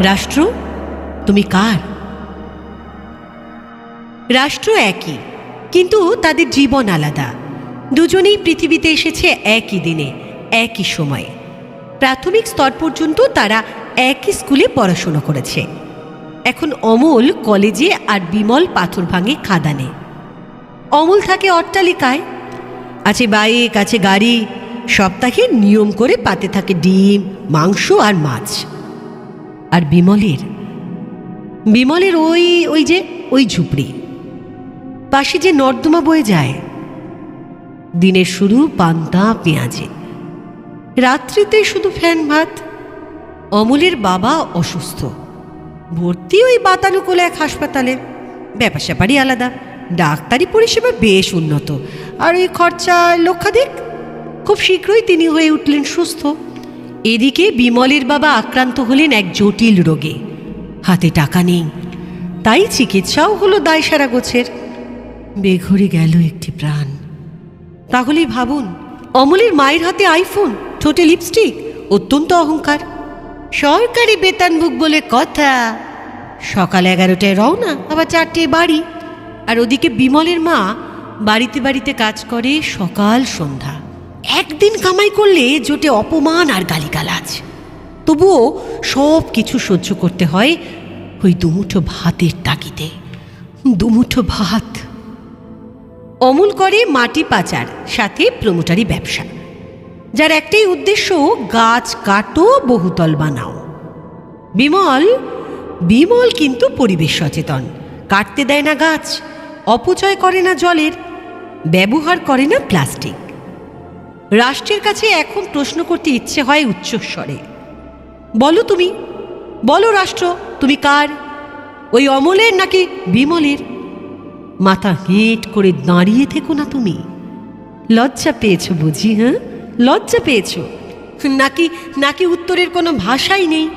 রাষ্ট্র, তুমি কার? রাষ্ট্র একই, কিন্তু তাদের জীবন আলাদা। দুজনেই পৃথিবীতে এসেছে একই দিনে, একই সময়ে। প্রাথমিক স্তর পর্যন্ত তারা একই স্কুলে পড়াশুনো করেছে। এখন অমল কলেজে আর বিমল পাথর ভাঙে খাদানে। অমল থাকে অট্টালিকায়। আছে বাইক, আছে গাড়ি, সপ্তাহে নিয়ম করে পাতে থাকে ডিম, মাংস আর মাছ। আর বিমলের। বিমলের ওই ওই যে, ওই ঝুপড়ি। পাশে যে নর্দমা বয়ে যায়। দিনের শুরু পান্তা, পেঁয়াজে। রাত্রিতে শুধু ফ্যান, ভাত। অমলের বাবা অসুস্থ। ভর্তি ওই বাতানুকূল এক হাসপাতালে। ব্যাপার স্যাপারই আলাদা। ডাক্তারি পরিষেবা বেশ উন্নত। আর ওই খরচা লক্ষাধিক। খুব শীঘ্রই তিনি হয়ে উঠলেন সুস্থ। এদিকে বিমলের বাবা আক্রান্ত হলেন এক জটিল রোগে। হাতে টাকা নেই। তাই চিকিৎসাও হলো দায়সারা গোছের। বেঘরে গেল একটি প্রাণ। তাহলেই ভাবুন, অমলের মায়ের হাতে আইফোন, ঠোঁটে লিপস্টিক, অত্যন্ত অহংকার। সরকারি বেতনভোগ বলে কথা। সকাল এগারোটায় রওনা, আবার চারটে বাড়ি। আর ওদিকে বিমলের মা বাড়িতে বাড়িতে কাজ করে সকাল সন্ধ্যা। একদিন কামাই করলে জোটে অপমান আর গালিগালাজ। তবুও সব কিছু সহ্য করতে হয় ওই দুমুঠো ভাতের তাগিদে। দুমুঠো ভাত। অমূল করে মাটি পাচার, সাথে প্রমোটারি ব্যবসা। যার একটাই উদ্দেশ্য, গাছ কাটো, বহুতল বানাও। বিমল বিমল কিন্তু পরিবেশ সচেতন। কাটতে দেয় না গাছ, অপচয় করে না জলের, ব্যবহার করে না প্লাস্টিক। রাষ্ট্রের কাছে এখন প্রশ্ন করতে ইচ্ছে হয় উচ্চস্বরে। বলো তুমি, বলো রাষ্ট্র, তুমি কার? ওই অমলের নাকি বিমলের? মাথা হেঁট করে দাঁড়িয়ে থেকো না তুমি। লজ্জা পেয়েছ বুঝি হ্যাঁ? লজ্জা পেয়েছ? নাকি নাকি উত্তরের কোনো ভাষাই নেই?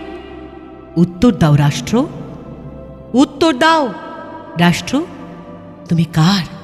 উত্তর দাও রাষ্ট্র। উত্তর দাও। রাষ্ট্র, তুমি কার?